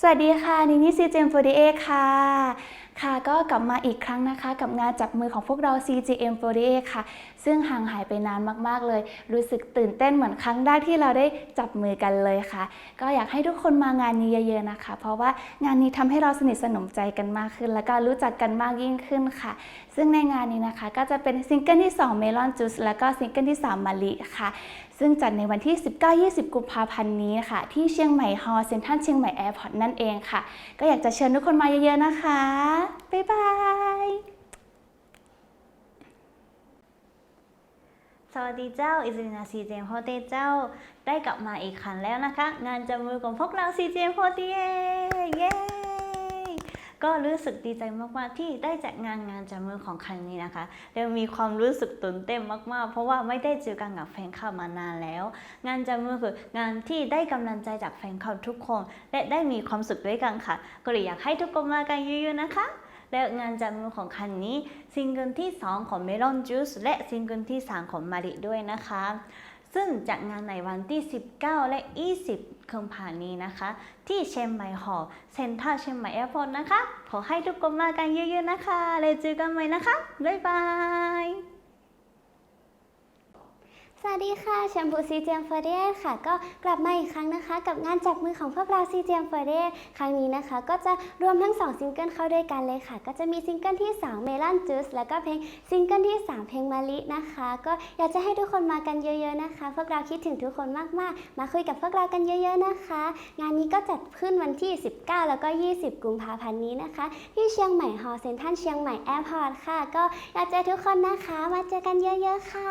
สวัสดีค่ะนินี่ซีเจมโฟดีเอค่ะ ค่ะก็กลับมาอีกครั้งนะคะ กับงานจับมือของพวกเรา CGM48 ค่ะ ซึ่งห่างหายไปนานมากๆเลย รู้สึกตื่นเต้นเหมือนครั้งแรกที่เราได้จับมือกันเลยค่ะ ก็อยากให้ทุกคนมางานนี้เยอะๆนะคะ เพราะว่างานนี้ทำให้เราสนิทสนมใจกันมากขึ้น แล้วก็รู้จักกันมากยิ่งขึ้นค่ะ ซึ่งในงานนี้นะคะ ก็จะเป็นซิงเกิลที่2 Melon Juice แล้วก็ซิงเกิลที่ 3มะลิค่ะซึ่งจัดในวันที่ 19-20 กุมภาพันธ์นี้ค่ะ ที่เชียงใหม่ฮอลเซ็นทรัลเชียงใหม่แอร์พอร์ตนั่นเองค่ะ ก็อยากจะเชิญทุกคนมาเยอะๆนะคะบ๊ายบาย สวัสดีเจ้า อิสรินาซีเจมโฮเตเจ้า ได้กลับมาอีกครั้งแล้วนะคะ งานจับมือของพวกเราซีเจมโฮเตเย้ ก็รู้สึกดีใจมากๆ ที่ได้จัดงานงานจับมือของครั้งนี้นะคะแล้วมีความรู้สึกตื่นเต้นมากๆ เพราะว่าไม่ได้เจอกันกับแฟนคลับมานานแล้ว งานจับมือคืองานที่ได้กำลังใจจากแฟนคลับทุกคน และได้มีความสุขด้วยกันค่ะ ก็เลยอยากให้ทุกคนมากันเยอะๆนะคะและงานจับมือของคันนี้ซิงเกิลที่ 2 ของ Melon Juice และซิงเกิลที่ 3 ของมาริด้วยนะคะ ซึ่งจัดงานในวันที่ 19 และ 20กุมภาพันธ์นี้นะคะ ที่เชียงใหม่หอเซ็นทรัลเชียงใหม่แอร์พอร์ตนะคะ ขอให้ทุกคนมากันเยอะๆนะคะแล้วเจอกันใหม่นะคะ บ๊ายบาย สวัสดีค่ะแชมพูซีเจมเฟเดค่ะ ก็กลับมาอีกครั้งนะคะ กับงานจับมือของพวกเราซีเจมเฟเดครั้งนี้นะคะ ก็จะรวมทั้ง 2 ซิงเกิลเข้าด้วยกันเลยค่ะ ก็จะมีซิงเกิลที่ 2 เมลอนจูสแล้วก็เพลงซิงเกิลที่ 3 เพลงมาลินะคะ ก็อยากจะให้ทุกคนมากันเยอะๆนะคะ พวกเราคิดถึงทุกคนมากๆ มาคุยกับพวกเรากันเยอะ ๆนะคะ งานนี้ก็จัดขึ้นวันที่ 19 แล้วก็ 20 กุมภาพันธ์นี้นะคะ ที่เชียงใหม่ฮอลล์เซ็นทรัลเชียงใหม่แอร์พอร์ตค่ะ ก็อยากจอทุกคนนะคะมาเจอกันเยอะ ๆ ค่ะ